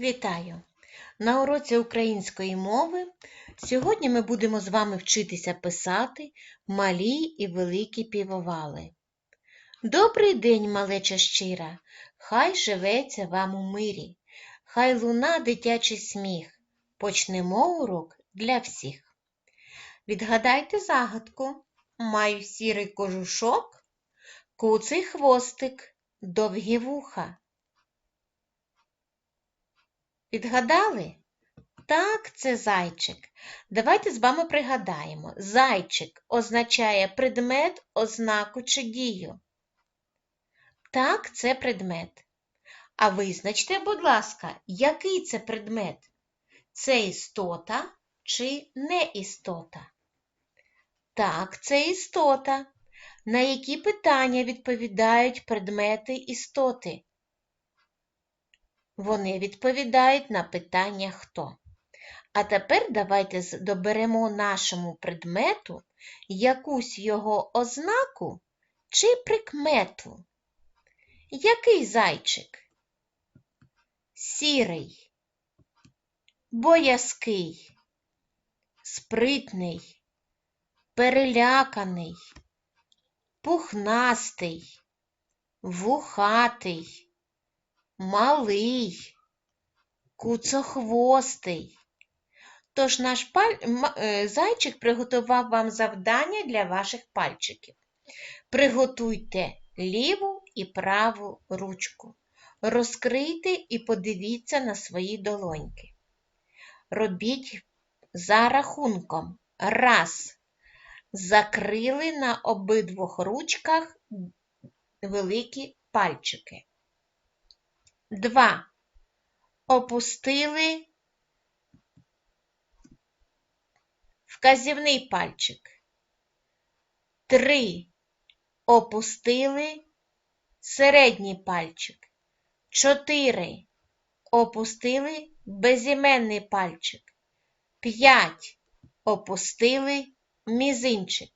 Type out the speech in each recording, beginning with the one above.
Вітаю! На уроці української мови сьогодні ми будемо з вами вчитися писати малі і великі півовали. Добрий день, малеча щира! Хай живеться вам у мирі, хай луна дитячий сміх. Почнемо урок для всіх. Відгадайте загадку. Маю сірий кожушок, куций хвостик, довгі вуха. Відгадали? Так, це зайчик. Давайте з вами пригадаємо. Зайчик означає предмет, ознаку чи дію. Так, це предмет. А визначте, будь ласка, який це предмет? Це істота чи не істота? Так, це істота. На які питання відповідають предмети істоти? Вони відповідають на питання хто. А тепер давайте доберемо нашому предмету якусь його ознаку чи прикмету. Який зайчик? Сірий, боязкий, спритний, переляканий, пухнастий, вухатий малий, куцохвостий. Тож наш паль... е, зайчик приготував вам завдання для ваших пальчиків. Приготуйте ліву і праву ручку. Розкрийте і подивіться на свої долоньки. Робіть за рахунком. Раз. Закрили на обидвох ручках великі пальчики. Два. Опустили вказівний пальчик. Три. Опустили середній пальчик. Чотири. Опустили безіменний пальчик. П'ять. Опустили мізинчик.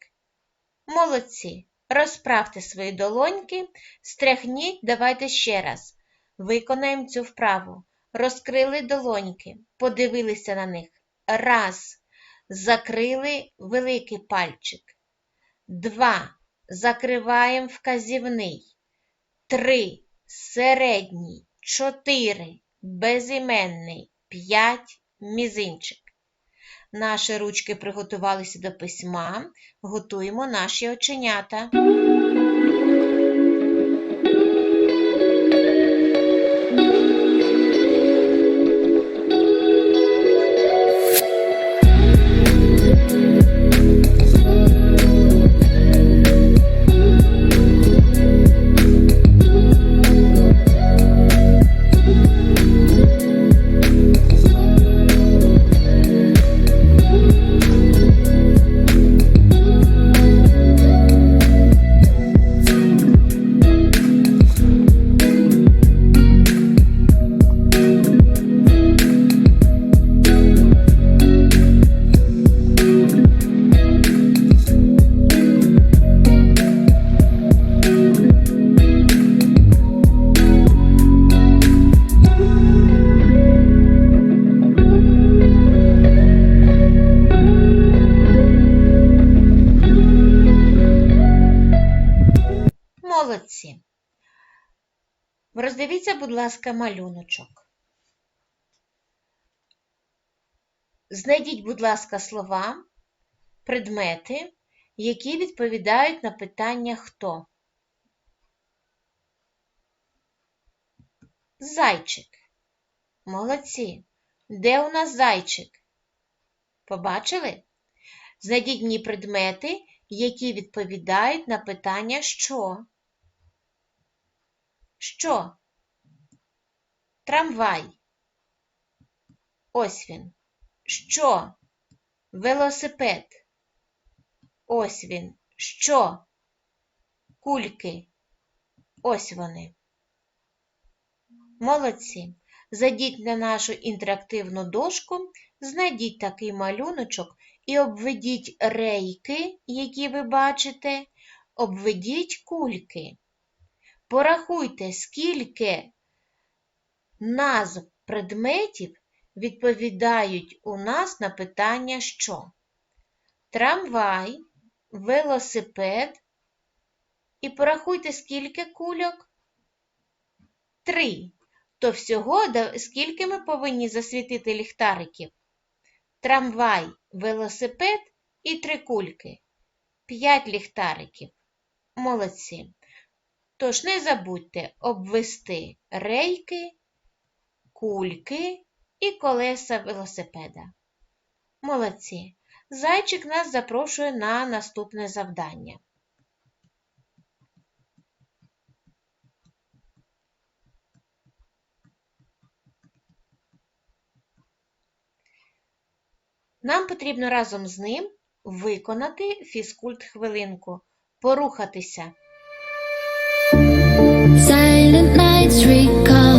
Молодці. Розправте свої долоньки, стряхніть, давайте ще раз. Виконаємо цю вправу. Розкрили долоньки, подивилися на них. Раз. Закрили великий пальчик. Два. Закриваємо вказівний. Три. Середній. Чотири. Безіменний. П'ять. Мізинчик. Наші ручки приготувалися до письма. Готуємо наші оченята. Будь ласка, малюночок. Знайдіть, будь ласка, слова, предмети, які відповідають на питання хто. Зайчик. Молодці. Де у нас зайчик? Побачили? Знайдіть мені предмети, які відповідають на питання що. Що? Трамвай. Ось він. Що? Велосипед. Ось він. Що? Кульки. Ось вони. Молодці. Зайдіть на нашу інтерактивну дошку, знайдіть такий малюночок і обведіть рейки, які ви бачите, обведіть кульки. Порахуйте, скільки назв предметів відповідають у нас на питання що? Трамвай, велосипед. І порахуйте, скільки кульок? Три. То всього скільки ми повинні засвітити ліхтариків? Трамвай, велосипед і три кульки. П'ять ліхтариків. Молодці. Тож не забудьте обвести рейки, кульки і колеса велосипеда. Молодці. Зайчик нас запрошує на наступне завдання. Нам потрібно разом з ним виконати фізкульт хвилинку, порухатися. Silent nights recalling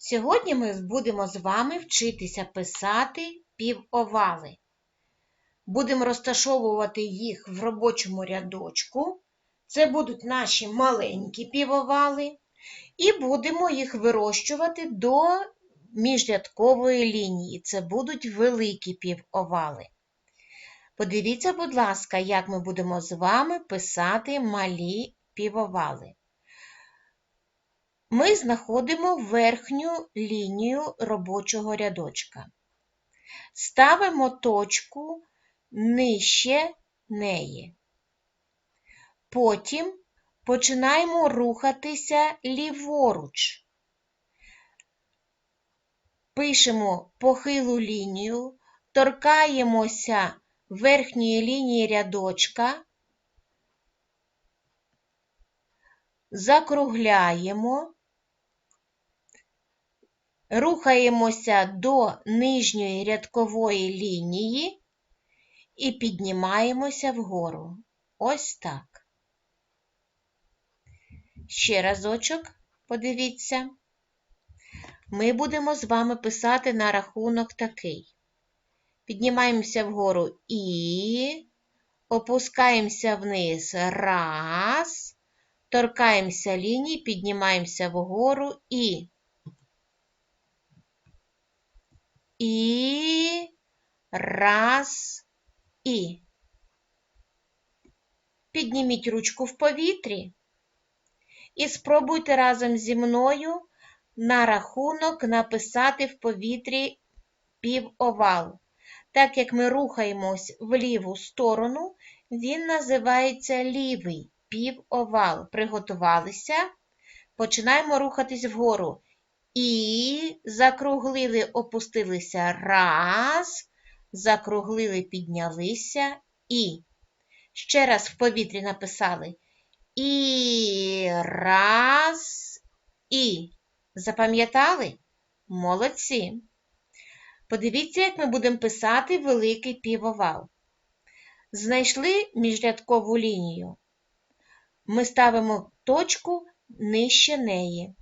Сьогодні ми будемо з вами вчитися писати півовали. Будемо розташовувати їх в робочому рядочку. Це будуть наші маленькі півовали. І будемо їх вирощувати до міжрядкової лінії. Це будуть великі півовали. Подивіться, будь ласка, як ми будемо з вами писати малі півовали. Ми знаходимо верхню лінію робочого рядочка. Ставимо точку нижче неї. Потім починаємо рухатися ліворуч. Пишемо похилу лінію, торкаємося верхньої лінії рядочка, закругляємо, рухаємося до нижньої рядкової лінії і піднімаємося вгору. Ось так. Ще разочок, подивіться. Ми будемо з вами писати на рахунок такий. Піднімаємося вгору і опускаємося вниз. Раз. Торкаємося лінії, піднімаємося вгору і. І. Раз. І. Підніміть ручку в повітрі і спробуйте разом зі мною на рахунок написати в повітрі півовал. Так як ми рухаємось в ліву сторону, він називається лівий півовал. Приготувалися. Починаємо рухатись вгору. І закруглили, опустилися. Раз. Закруглили, піднялися. І. Ще раз в повітрі написали. І раз. І. Запам'ятали? Молодці. Подивіться, як ми будемо писати великий півовал. Знайшли міжрядкову лінію. Ми ставимо точку нижче неї.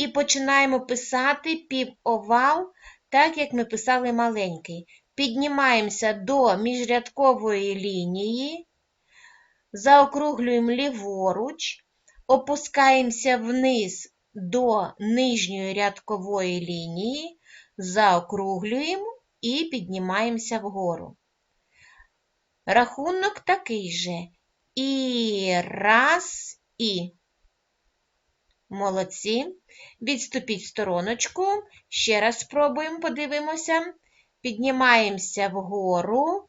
І починаємо писати півовал, так як ми писали маленький. Піднімаємося до міжрядкової лінії, заокруглюємо ліворуч, опускаємося вниз до нижньої рядкової лінії, заокруглюємо і піднімаємося вгору. Рахунок такий же. І раз, і. Молодці. Відступіть в стороночку. Ще раз спробуємо, подивимося. Піднімаємося вгору,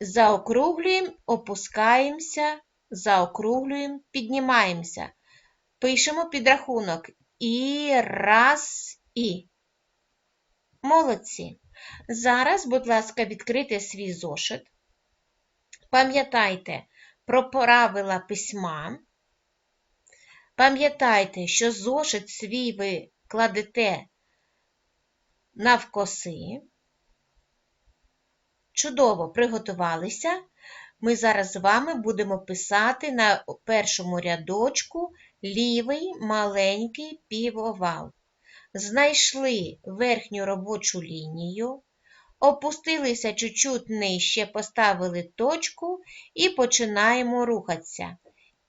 заокруглюємо, опускаємося, заокруглюємо, піднімаємося. Пишемо підрахунок. І раз, і. Молодці. Зараз, будь ласка, відкрийте свій зошит. Пам'ятайте про правила письма. Пам'ятайте, що зошит свій ви кладете навкоси. Чудово приготувалися. Ми зараз з вами будемо писати на першому рядочку лівий маленький півовал. Знайшли верхню робочу лінію, опустилися чуть-чуть нижче, поставили точку і починаємо рухатися.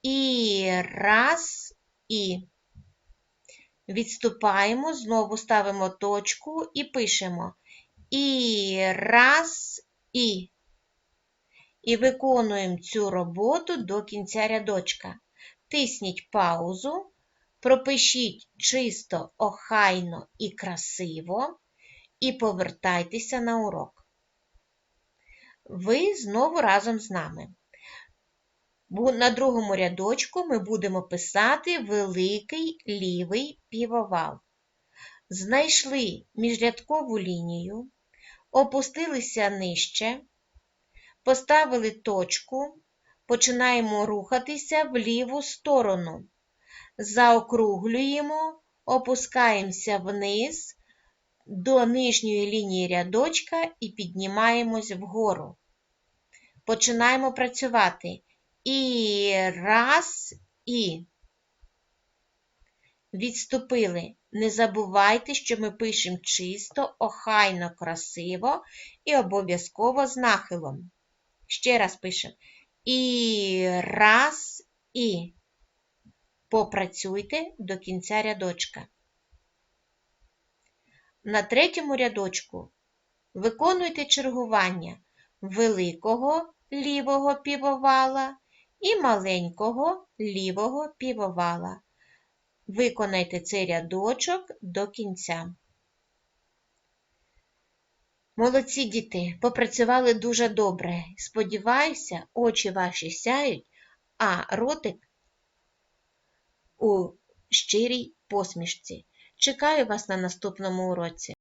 І раз, і. Відступаємо, знову ставимо точку і пишемо. І раз, і. І виконуємо цю роботу до кінця рядочка. Тисніть паузу, пропишіть чисто, охайно і красиво, і повертайтеся на урок. Ви знову разом з нами. На другому рядочку ми будемо писати великий лівий півовал. Знайшли міжрядкову лінію, опустилися нижче, поставили точку, починаємо рухатися в ліву сторону. Заокруглюємо, опускаємося вниз до нижньої лінії рядочка і піднімаємось вгору. Починаємо працювати. І раз, і. Відступили. Не забувайте, що ми пишемо чисто, охайно, красиво і обов'язково з нахилом. Ще раз пишемо. І раз, і. Попрацюйте до кінця рядочка. На третьому рядочку виконуйте чергування великого лівого півовала і маленького лівого півовала. Виконайте цей рядочок до кінця. Молодці діти, попрацювали дуже добре. Сподіваюся, очі ваші сяють, а ротик у щирій посмішці. Чекаю вас на наступному уроці.